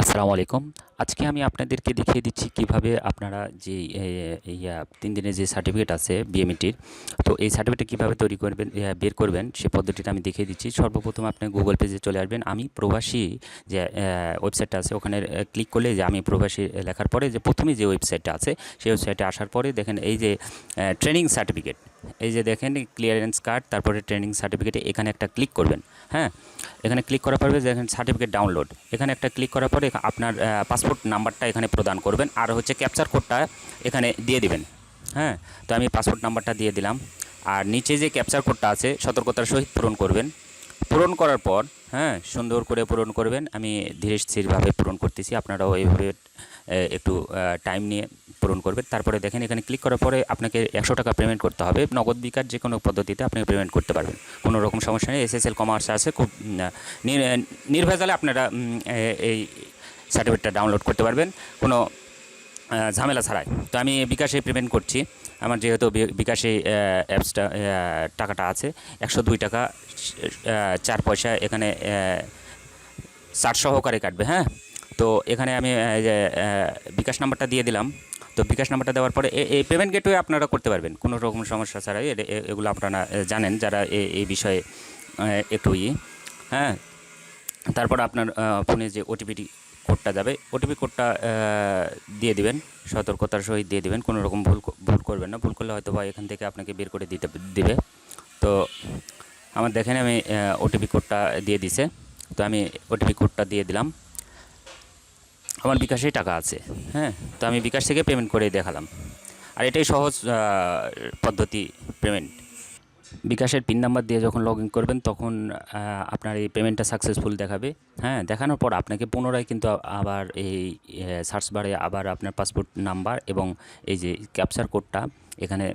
আসসালামু আলাইকুম। আজকে আমি আপনাদেরকে দেখিয়ে দিচ্ছি কীভাবে আপনারা যে তিন দিনের যে সার্টিফিকেট আছে বিএমইটির তো এই সার্টিফিকেট কীভাবে তৈরি করবেন বের করবেন, সে পদ্ধতিটা আমি দেখিয়ে দিচ্ছি। সর্বপ্রথম আপনি গুগল পেজে চলে আসবেন। আমি প্রবাসী যে ওয়েবসাইটটা আছে, ওখানে ক্লিক করলে যে আমি প্রবাসী লেখার পরে যে প্রথমে যে ওয়েবসাইটটা আছে, সেই ওয়েবসাইটে আসার পরে দেখেন এই যে ট্রেনিং সার্টিফিকেট এই যে দেখেন ক্লিয়ারেন্স কার্ড তারপরে ট্রেনিং সার্টিফিকেটে এখানে একটা ক্লিক করবেন হ্যাঁ? এখানে ক্লিক করার পরে দেখেন সার্টিফিকেট ডাউনলোড এখানে একটা ক্লিক করার পরে আপনার পাসপোর্ট নাম্বারটা এখানে প্রদান করবেন আর হচ্ছে ক্যাপচার কোডটা এখানে দিয়ে দিবেন। হ্যাঁ তো আমি পাসপোর্ট নাম্বারটা দিয়ে দিলাম। আর নিচে যে ক্যাপচার কোডটা আছে, সতর্কতার সহিত পূরণ করবেন। পূরণ করার পর হ্যাঁ সুন্দর করে পূরণ করবেন। আমি ধীরে স্থিরভাবে পূরণ করতেছি। আপনারাও এইভাবে একটু টাইম নিয়ে পূরণ করবেন। তারপরে দেখেন এখানে ক্লিক করার পরে আপনাকে একশো টাকা পেমেন্ট করতে হবে। নগদ বিকাশ যে কোনো পদ্ধতিতে আপনি পেমেন্ট করতে পারবেন। কোনো রকম সমস্যা নেই এসএসএল কমার্স আছে, খুব নির্ভেজালে আপনারা এই সার্টিফিকেটটা ডাউনলোড করতে পারবেন। কোনো ঝামেলা ছাড়াই। তো আমি বিকাশে পেমেন্ট করছি। আমার যেহেতু বিকাশে অ্যাপসটা টাকাটা আছে, একশো দুই টাকা চার পয়সা এখানে ষাট সহকারে কাটবে হ্যাঁ? তো এখানে আমি বিকাশ নাম্বারটা দিয়ে দিলাম। তো বিকাশ নাম্বারটা দেওয়ার পরে এই পেমেন্ট গেটওয়ে আপনারা করতে পারবেন। কোনো রকম সমস্যা ছাড়াই এগুলো আপনারা জানেন যারা এই বিষয়ে একটু ই হ্যাঁ? তারপর আপনার ফোনে যে ওটিপি কোডটা যাবে ওটিপি কোডটা দিয়ে দিবেন, সতর্কতার সহিত দিয়ে দিবেন, কোনো রকম ভুল ভুল করবেন না। ভুল করলে হয়তো বা এখান থেকে আপনাকে বের করে দিতে, দিবে। তো আমার দেখেন আমি ওটিপি কোডটা দিয়ে দিছে। তো আমি ওটিপি কোডটা দিয়ে দিলাম। আমার বিকাশেই টাকা আছে হ্যাঁ? তো আমি বিকাশ থেকে পেমেন্ট করে দেখালাম। আর এটাই সহজ পদ্ধতি পেমেন্ট বিকাশের পিন নাম্বার দিয়ে যখন লগ ইন করবেন, তখন আপনার এই পেমেন্টটা সাকসেসফুল দেখাবে হ্যাঁ? দেখানোর পর আপনাকে পুনরায় কিন্তু আবার এই সার্চ বারে আবার আপনার পাসপোর্ট নাম্বার এবং এই যে ক্যাপচার কোডটা এখানে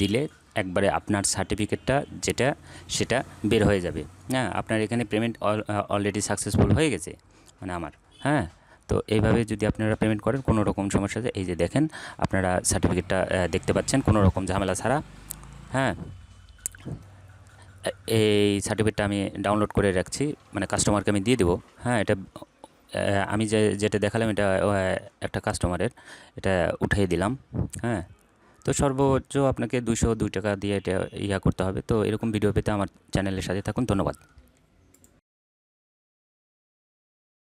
দিলে একবারে আপনার সার্টিফিকেটটা যেটা, সেটা বের হয়ে যাবে। হ্যাঁ আপনার এখানে পেমেন্ট অলরেডি সাকসেসফুল হয়ে গেছে মানে আমার হ্যাঁ? তো এইভাবে যদি আপনারা পেমেন্ট করেন, কোনো রকম সমস্যা এই যে দেখেন, আপনারা সার্টিফিকেটটা দেখতে পাচ্ছেন, কোনো রকম ঝামেলা ছাড়া। হ্যাঁ? এই সার্টিফিকেটটা আমি ডাউনলোড করে রাখছি মানে কাস্টমারকে আমি দিয়ে দেবো। হ্যাঁ এটা আমি যে, যেটা দেখালাম, এটা একটা কাস্টমারের এটা উঠিয়ে দিলাম। হ্যাঁ? তো সর্বোচ্চ আপনাকে দুশো দুই টাকা দিয়ে এটা ইয়া করতে হবে। তো এরকম ভিডিও পেতে আমার চ্যানেলের সাথে থাকুন। ধন্যবাদ।